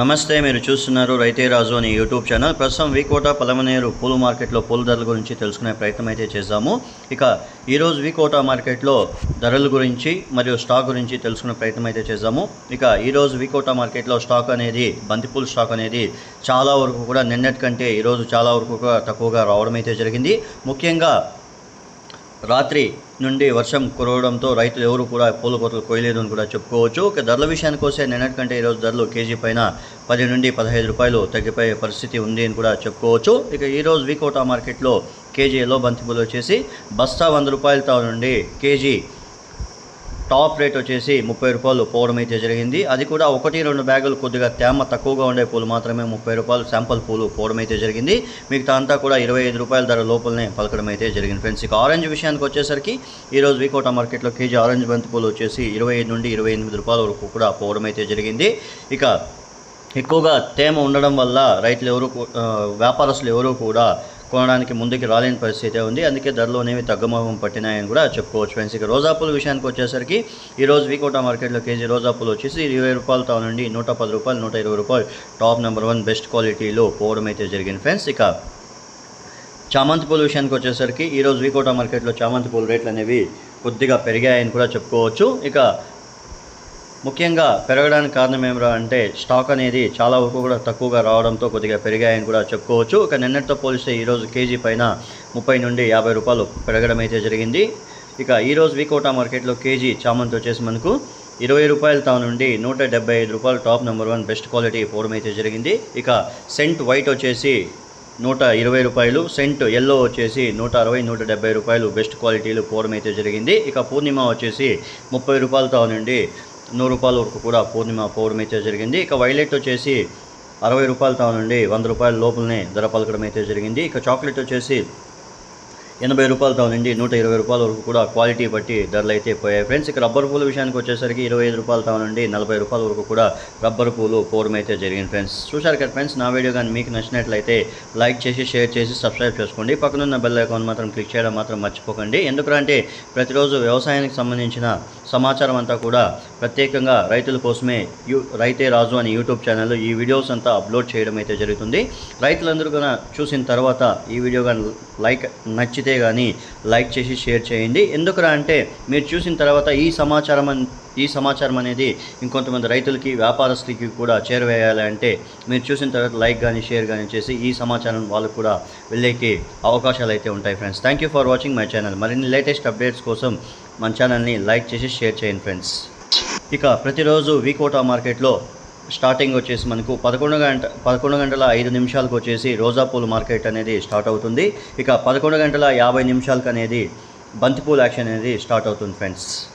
నమస్తే మీరు చూస్తున్నారు రైతే రాజు అనే యూట్యూబ్ ఛానల్. ప్రస్తుతం వీకోట పలమనేరు పూల మార్కెట్లో పూల ధరల గురించి తెలుసుకునే ప్రయత్నం అయితే చేద్దాము ఇక ఈరోజు వీకోట మార్కెట్లో ధరల గురించి మరియు స్టాక్ గురించి తెలుసుకునే ప్రయత్నం అయితే చేద్దాము ఇక ఈరోజు వీకోట మార్కెట్లో స్టాక్ అనేది బంతిపూల స్టాక్ అనేది చాలా వరకు కూడా నిన్నటి కంటే ఈరోజు చాలా వరకు కూడా తక్కువగా రావడం అయితే జరిగింది. ముఖ్యంగా రాత్రి నుండి వర్షం కురవడంతో రైతులు ఎవరు కూడా పూల కోతలు కోయలేదు అని కూడా చెప్పుకోవచ్చు. ఒక ధరల విషయానికి వస్తే నిన్నటి కంటే ఈరోజు ధరలు కేజీ పైన పది నుండి పదహైదు రూపాయలు తగ్గిపోయే పరిస్థితి ఉంది అని కూడా చెప్పుకోవచ్చు. ఇక ఈరోజు వీకోటా మార్కెట్లో కేజీ ఎల్లో బంతిపూలు వచ్చేసి బస్తా వంద రూపాయలతో నుండి కేజీ టాప్ రేట్ వచ్చేసి ముప్పై రూపాయలు పోవడం అయితే జరిగింది. అది కూడా ఒకటి రెండు బ్యాగులు కొద్దిగా తేమ తక్కువగా ఉండే పూలు మాత్రమే ముప్పై రూపాయలు శాంపుల్ పూలు పోవడం అయితే జరిగింది. మిగతా అంతా కూడా ఇరవై ఐదు రూపాయల ధర లోపలనే పలకడం అయితే జరిగింది. ఫ్రెండ్స్ ఇక ఆరెంజ్ విషయానికి వచ్చేసరికి ఈరోజు వికోట మార్కెట్లో కేజీ ఆరెంజ్ బంతి పూలు వచ్చేసి ఇరవై ఐదు నుండి ఇరవై ఎనిమిది రూపాయల వరకు కూడా పోవడం అయితే జరిగింది. ఇక ఎక్కువగా తేమ ఉండడం వల్ల రైతులు ఎవరు వ్యాపారస్తులు ఎవరు కూడా కొనడానికి ముందుకు రాలేని పరిస్థితి ఉంది. అందుకే ధరలోనేవి తగ్గుమోహం పట్టినాయని కూడా చెప్పుకోవచ్చు ఫ్రెండ్స్. ఇక రోజాపూల విషయానికి వచ్చేసరికి ఈ రోజు వీకోట మార్కెట్లో కేజీ రోజా పూలు వచ్చేసి ఇరవై రూపాయలు నుండి నూట పది రూపాయలు నూట ఇరవై రూపాయలు. టాప్ నెంబర్ వన్ బెస్ట్ క్వాలిటీలో పోవడం అయితే జరిగింది ఫ్రెండ్స్. ఇక చామంతి పూల విషయానికి వచ్చేసరికి ఈరోజు వీకోట మార్కెట్లో చామంతి పూల రేట్లు అనేవి కొద్దిగా పెరిగాయని కూడా చెప్పుకోవచ్చు. ఇక ముఖ్యంగా పెరగడానికి కారణం ఏమిరా అంటే స్టాక్ అనేది చాలా వరకు కూడా తక్కువగా రావడంతో కొద్దిగా పెరిగాయని కూడా చెప్పుకోవచ్చు. ఒక నిన్నటితో పోలిస్తే ఈరోజు కేజీ పైన ముప్పై నుండి యాభై రూపాయలు పెరగడం అయితే జరిగింది. ఇక ఈరోజు వీకోటా మార్కెట్లో కేజీ చామంతి వచ్చేసి మనకు ఇరవై రూపాయలతో నుండి నూట డెబ్బై ఐదు రూపాయలు top number one best quality పోవడం అయితే జరిగింది. ఇక సెంట్ వైట్ వచ్చేసి నూట ఇరవై రూపాయలు సెంట్ ఎల్లో వచ్చేసి నూట అరవై నూట డెబ్బై రూపాయలు బెస్ట్ క్వాలిటీలు పోవడం అయితే జరిగింది. ఇక పూర్ణిమ వచ్చేసి ముప్పై రూపాయలతో నుండి నూరు రూపాయల వరకు కూడా పూర్ణిమ పౌర్ణమి అయితే జరిగింది. ఇక వైలెట్ వచ్చేసి అరవై రూపాయలతో నుండి వంద రూపాయల లోపలనే ధర పలకడం అయితే జరిగింది. ఇక చాక్లెట్ వచ్చేసి ఎనభై రూపాయలతో నుండి నూట ఇరవై రూపాయల వరకు కూడా క్వాలిటీ బట్టి ధరలు అయితే పోయాయి. ఫ్రెండ్స్ ఇక రబ్బర్ పూల విషయానికి వచ్చేసరికి ఇరవై ఐదు రూపాయలతో నుండి నలభై రూపాయల వరకు కూడా రబ్బర్ పూలు పోవడం అయితే జరిగింది ఫ్రెండ్స్. చూశారు కదా ఫ్రెండ్స్ నా వీడియో కానీ మీకు నచ్చినట్లయితే లైక్ చేసి షేర్ చేసి సబ్స్క్రైబ్ చేసుకోండి. పక్కనున్న బెల్ ఐకాన్ మాత్రం క్లిక్ చేయడం మాత్రం మర్చిపోకండి. ఎందుకంటే ప్రతిరోజు వ్యవసాయానికి సంబంధించిన సమాచారం అంతా కూడా ప్రత్యేకంగా రైతుల కోసమే యూ రైతే రాజు అనే యూట్యూబ్ ఛానల్లో ఈ వీడియోస్ అంతా అప్లోడ్ చేయడం అయితే జరుగుతుంది. రైతులందరూ కూడా చూసిన తర్వాత ఈ వీడియో కానీ లైక్ నచ్చితే కానీ లైక్ చేసి షేర్ చేయండి. ఎందుకురా అంటే మీరు చూసిన తర్వాత ఈ సమాచారం ఈ సమాచారం అనేది ఇంకొంతమంది రైతులకి వ్యాపారస్తులకి కూడా చేరవేయాలి అంటే మీరు చూసిన తర్వాత లైక్ కానీ షేర్ కానీ చేసి ఈ సమాచారం వాళ్ళకు కూడా వెళ్ళేకి అవకాశాలు అయితే ఉంటాయి friends. Thank you for watching my channel మరిన్ని లేటెస్ట్ అప్డేట్స్ కోసం మన ఛానల్ని లైక్ చేసి షేర్ చేయండి ఫ్రెండ్స్. ఇక ప్రతిరోజు వీకోటా మార్కెట్లో స్టార్టింగ్ వచ్చేసి మనకు పదకొండు గంట పదకొండు గంటల ఐదు నిమిషాలకు వచ్చేసి రోజా పూల మార్కెట్ అనేది స్టార్ట్ అవుతుంది. ఇక పదకొండు గంటల యాభై నిమిషాలకు అనేది బంతిపూల యాక్షన్ అనేది స్టార్ట్ అవుతుంది ఫ్రెండ్స్.